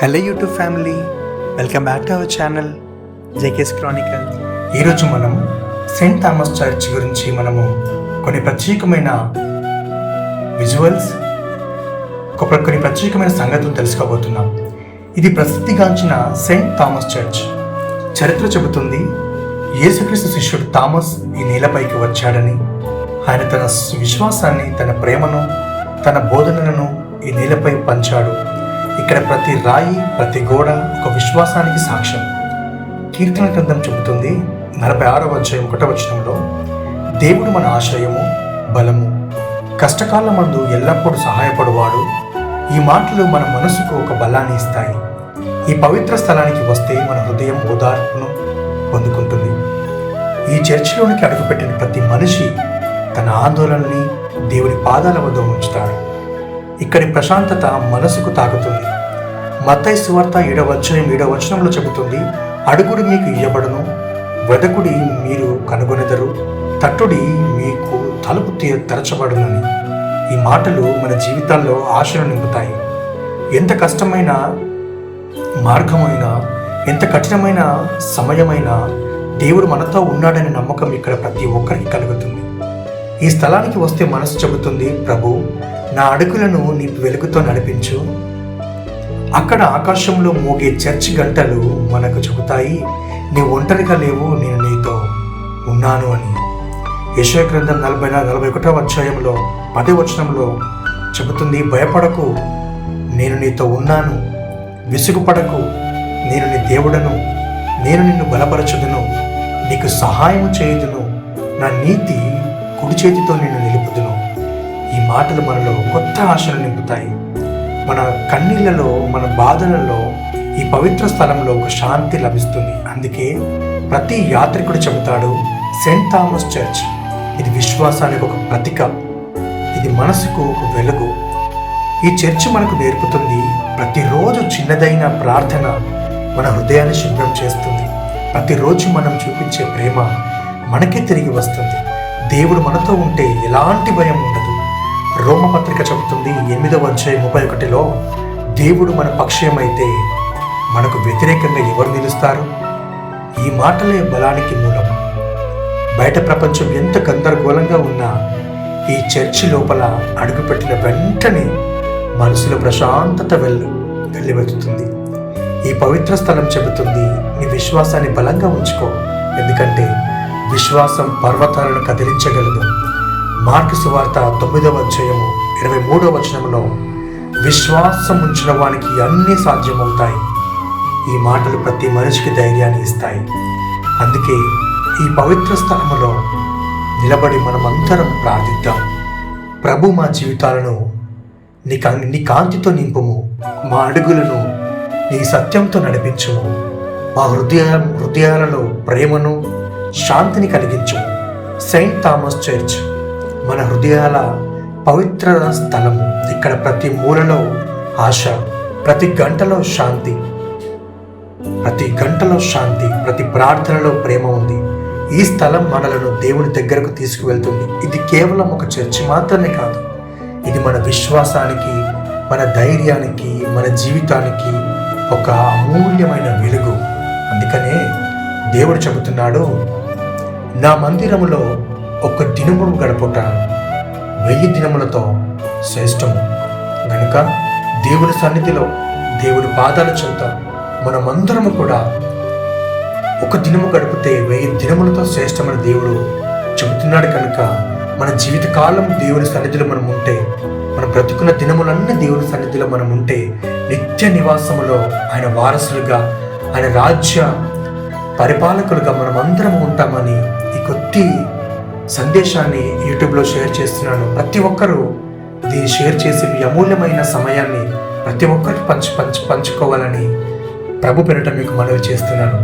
Hello YouTube family welcome back to our channel JK's chronicle ఈరోజు మనం Saint Thomas church గురించి మనము కొన్ని ప్రత్యేకమైన విజువల్స్ కొన్ని ప్రత్యేకమైన సంగతులు తెలుసుకోబోతున్నాం. ఇది ప్రసిద్ధిగాంచిన సెయింట్ థామస్ చర్చ్ చరిత్ర చెబుతుంది యేసుక్రీస్తు శిష్యుడు థామస్ ఈ నేలపైకి వచ్చాడని. ఆయన తన విశ్వాసాన్ని తన ప్రేమను తన బోధనలను ఈ నేలపై పంచాడు. ఇక్కడ ప్రతి రాయి ప్రతి గోడ ఒక విశ్వాసానికి సాక్ష్యం. కీర్తన గ్రంథం చెబుతుంది నలభై ఆరవ అధ్యాయం ఒకటవచనంలో దేవుడు మన ఆశ్రయము బలము కష్టకాల మందు ఎల్లప్పుడూ సహాయపడువాడు. ఈ మాటలు మన మనసుకు ఒక బలాన్ని ఇస్తాయి. ఈ పవిత్ర స్థలానికి వస్తే మన హృదయం ఉదాహరణను పొందుకుంటుంది. ఈ చర్చిలోనికి అడుగుపెట్టిన ప్రతి మనిషి తన ఆందోళనని దేవుని పాదాల వద్ద ఉంచుతాడు. ఇక్కడి ప్రశాంతత మనసుకు తాకుతుంది. మత్తై సువార్త ఏడవ అధ్యాయం చెబుతుంది అడుగుడు మీకు ఇయ్యబడును వెదకుడి మీరు కనుగొనెదరు తట్టుడి మీకు తలుపు తీ తెరచబడునని. ఈ మాటలు మన జీవితాల్లో ఆశను నింపుతాయి. ఎంత కష్టమైన మార్గమైన ఎంత కఠినమైన సమయమైనా దేవుడు మనతో ఉన్నాడనే నమ్మకం ఇక్కడ ప్రతి ఒక్కరికి కలుగుతుంది. ఈ స్థలానికి వస్తే మనసు చెబుతుంది ప్రభు నా అడుగులను నీ వెలుగుతో నడిపించు. అక్కడ ఆకాశంలో మోగే చర్చ్ గంటలు మనకు చెబుతాయి. నీ ఒంటరిగా లేవు నేను నీతో ఉన్నాను అని. యశో గ్రంథం నలభై నలభై ఒకటో అధ్యాయంలో పదే వచనంలో చెబుతుంది భయపడకు నేను నీతో ఉన్నాను. విసుగుపడకు నేను నీ దేవుడను. నేను నిన్ను బలపరచుదును. నీకు సహాయం చేయుదును. నా నీతి కుడి చేతితో నిన్ను మాటలు మనలో కొత్త ఆశలు నింపుతాయి. మన కన్నీళ్ళలో మన బాధలలో ఈ పవిత్ర స్థలంలో ఒక శాంతి లభిస్తుంది. అందుకే ప్రతి యాత్రికుడు చెబుతాడు సెయింట్ థామస్ చర్చ్ ఇది విశ్వాసానికి ఒక ప్రతీక ఇది మనసుకు ఒక వెలుగు. ఈ చర్చ్ మనకు నేర్పుతుంది ప్రతిరోజు చిన్నదైన ప్రార్థన మన హృదయాన్ని శుభ్రం చేస్తుంది. ప్రతిరోజు మనం చూపించే ప్రేమ మనకే తిరిగి వస్తుంది. దేవుడు మనతో ఉంటే ఎలాంటి భయం ఉండదు. రోమపత్రిక చెబుతుంది ఎనిమిదవ అధ్యాయం ముప్పై ఒకటిలో దేవుడు మన పక్షయమైతే మనకు వ్యతిరేకంగా ఎవరు నిలుస్తారు? ఈ మాటలే బలానికి మూలం. బయట ప్రపంచం ఎంత గందరగోళంగా ఉన్నా ఈ చర్చి లోపల అడుగుపెట్టిన వెంటనే మనసులో ప్రశాంతత వెళ్ళు వెళ్ళివెతుతుంది ఈ పవిత్ర స్థలం చెబుతుంది నీ విశ్వాసాన్ని బలంగా ఉంచుకో. ఎందుకంటే విశ్వాసం పర్వతాలను కదిలించగలదు. మార్కు సువార్త తొమ్మిదవ అధ్యాయము ఇరవై మూడవ వచనంలో విశ్వాసం ఉంచిన వానికి అన్నీ సాధ్యమవుతాయి. ఈ మాటలు ప్రతి మనిషికి ధైర్యాన్ని ఇస్తాయి. అందుకే ఈ పవిత్ర స్థలములో నిలబడి మనమందరం ప్రార్థిద్దాం. ప్రభు మా జీవితాలను నీ కా నీ కాంతితో నింపుము. మా అడుగులను నీ సత్యంతో నడిపించుము. మా హృదయ హృదయాలలో ప్రేమను శాంతిని కలిగించుము. సెయింట్ థామస్ చర్చ్ మన హృదయాల పవిత్ర స్థలము. ఇక్కడ ప్రతి మూలలో ఆశ ప్రతి గంటలో శాంతి ప్రతి గంటలో శాంతి ప్రతి ప్రార్థనలో ప్రేమ ఉంది. ఈ స్థలం మనలను దేవుని దగ్గరకు తీసుకువెళ్తుంది. ఇది కేవలం ఒక చర్చి మాత్రమే కాదు. ఇది మన విశ్వాసానికి మన ధైర్యానికి మన జీవితానికి ఒక అమూల్యమైన వెలుగు. అందుకనే దేవుడు చెబుతున్నాడు నా మందిరములో ఒక దినమును గడపుట వెయ్యి దినములతో శ్రేష్టము. గనుక దేవుని సన్నిధిలో దేవుని పాదాల చెంత మనమందరము కూడా ఒక దినము గడిపితే వెయ్యి దినములతో శ్రేష్టమైన దేవుడు చెబుతున్నాడు కనుక మన జీవితకాలం దేవుని సన్నిధిలో మనం ఉంటే మన బ్రతుకున్న దినములన్నీ దేవుని సన్నిధిలో మనం ఉంటే నిత్య నివాసములో ఆయన వారసులుగా ఆయన రాజ్య పరిపాలకులుగా మనం అందరం ఉంటామని ఈ కొద్ది సందేశాన్ని యూట్యూబ్లో షేర్ చేస్తున్నాను. ప్రతి ఒక్కరూ దీన్ని షేర్ చేసి మీ అమూల్యమైన సమయాన్ని ప్రతి ఒక్కరికి పంచు పంచు పంచుకోవాలని ప్రభు పెరట మీకు మనవి చేస్తున్నాను.